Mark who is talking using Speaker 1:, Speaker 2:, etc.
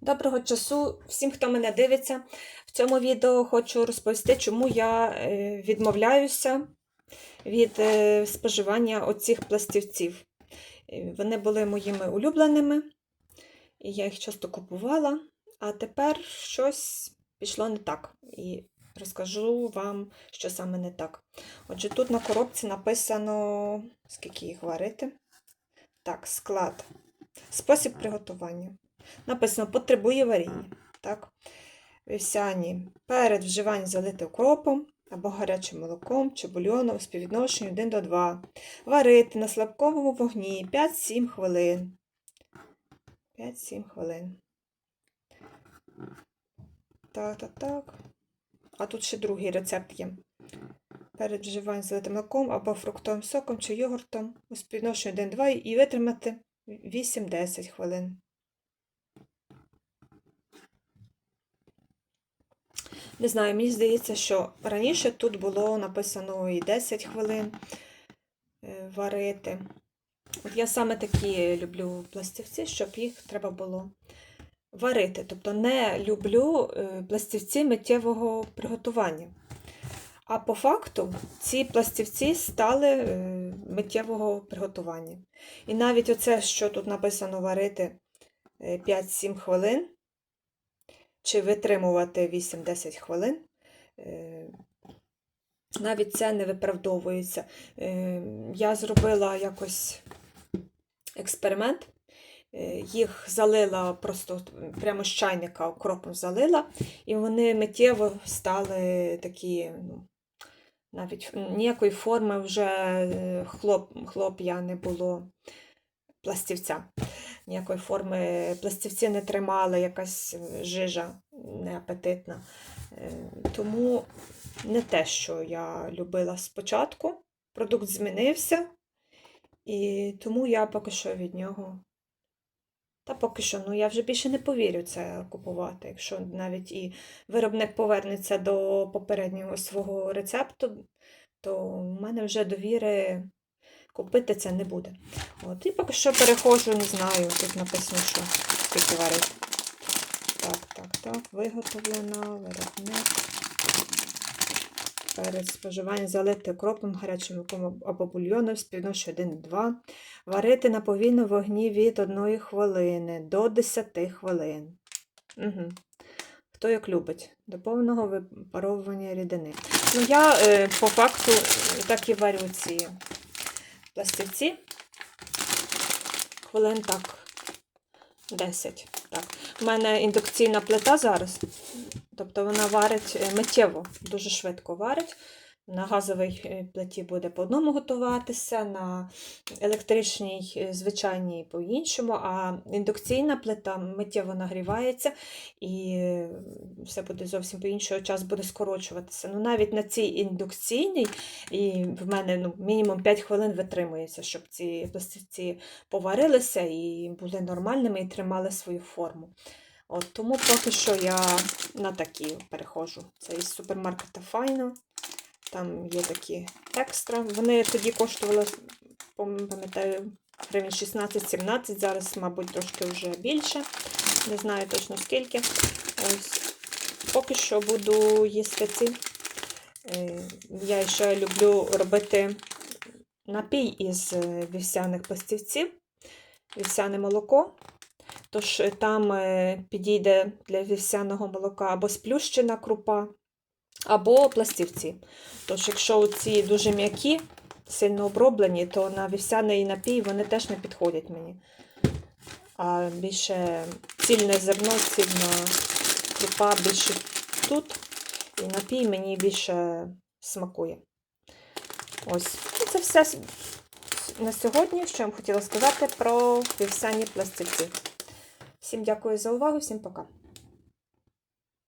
Speaker 1: Доброго часу всім, хто мене дивиться. В цьому відео хочу розповісти, чому я е, відмовляюся від е, споживання оцих пластівців. Е, Вони були моїми улюбленими, і я їх часто купувала, а тепер щось пішло не так. І розкажу вам, що саме не так. Отже, тут на коробці написано, скільки їх варити. Так, склад. Спосіб приготування. Написано потребує варіння. Так? Вівсяні перед вживанням залити укропом або гарячим молоком чи бульйоном у співвідношенні 1 до 2. Варити на слабкому вогні 5-7 хвилин. 5-7 хвилин. Так, так, так. А тут ще другий рецепт є. Перед вживанням залити молоком або фруктовим соком чи йогуртом у співвідношенні 1-2 і витримати 8-10 хвилин. Не знаю, мені здається, що раніше тут було написано і 10 хвилин е, варити. От я саме такі люблю пластівці, щоб їх треба було варити. Тобто не люблю е, пластівці миттєвого приготування. А по факту ці пластівці стали е, миттєвого приготування. І навіть оце, що тут написано варити е, 5-7 хвилин, чи витримувати 8-10 хвилин, е, навіть це не виправдовується. Е, Я зробила якось експеримент, е, їх залила просто прямо з чайника окропом залила, і вони миттєво стали такі, ну, навіть ніякої форми вже хлоп, хлоп'я не було пластівця. Ніякої форми пластівці не тримали, якась е, жижа неапетитна. Е, Тому не те, що я любила спочатку. Продукт змінився, і тому я поки що від нього. Та поки що, ну я вже більше не повірю це купувати. Якщо навіть і виробник повернеться до попереднього свого рецепту, то в мене вже довіри купити це не буде. От, і поки що переходжу, не знаю, тут написано, що скільки варить. Так, так, так, виготовлена, виробник. Перед споживанням залити окропом, гарячим або бульйоном співношу 1-2. Варити на повільному вогні від 1 хвилини до 10 хвилин. Угу. Хто як любить, до повного випаровування рідини. Ну, я е, по факту так і варю ці пластівці. Хвилин так 10. Так. У мене індукційна плита зараз. Тобто вона варить е, миттєво, дуже швидко варить. На газовій е, плиті буде по одному готуватися, на електричній, е, звичайній по-іншому, а індукційна плита миттєво нагрівається і все буде зовсім по-іншому, час буде скорочуватися. Ну, навіть на цій індукційній і в мене ну, мінімум 5 хвилин витримується, щоб ці пластівці поварилися і були нормальними і тримали свою форму. От, Тому поки що я на такі переходжу. Це із супермаркета Файно. Там є такі екстра. Вони тоді коштували, пам'ятаю, гривень 16-17, зараз, мабуть, трошки вже більше. Не знаю точно скільки. Ось. Поки що буду їсти ці. Е, Я ще люблю робити напій із е, вівсяних пластівців, вівсяне молоко. Тож е, там підійде для вівсяного молока або сплющена крупа, або пластівці. Тож, якщо ці дуже м'які, сильно оброблені, то на вівсяний напій вони теж не підходять мені. А більше цільне зерно, цільна крупа більше тут. І напій мені більше смакує. Ось. І це все на сьогодні, що я вам хотіла сказати про вівсяні пластівці. Всім дякую за увагу, всім пока.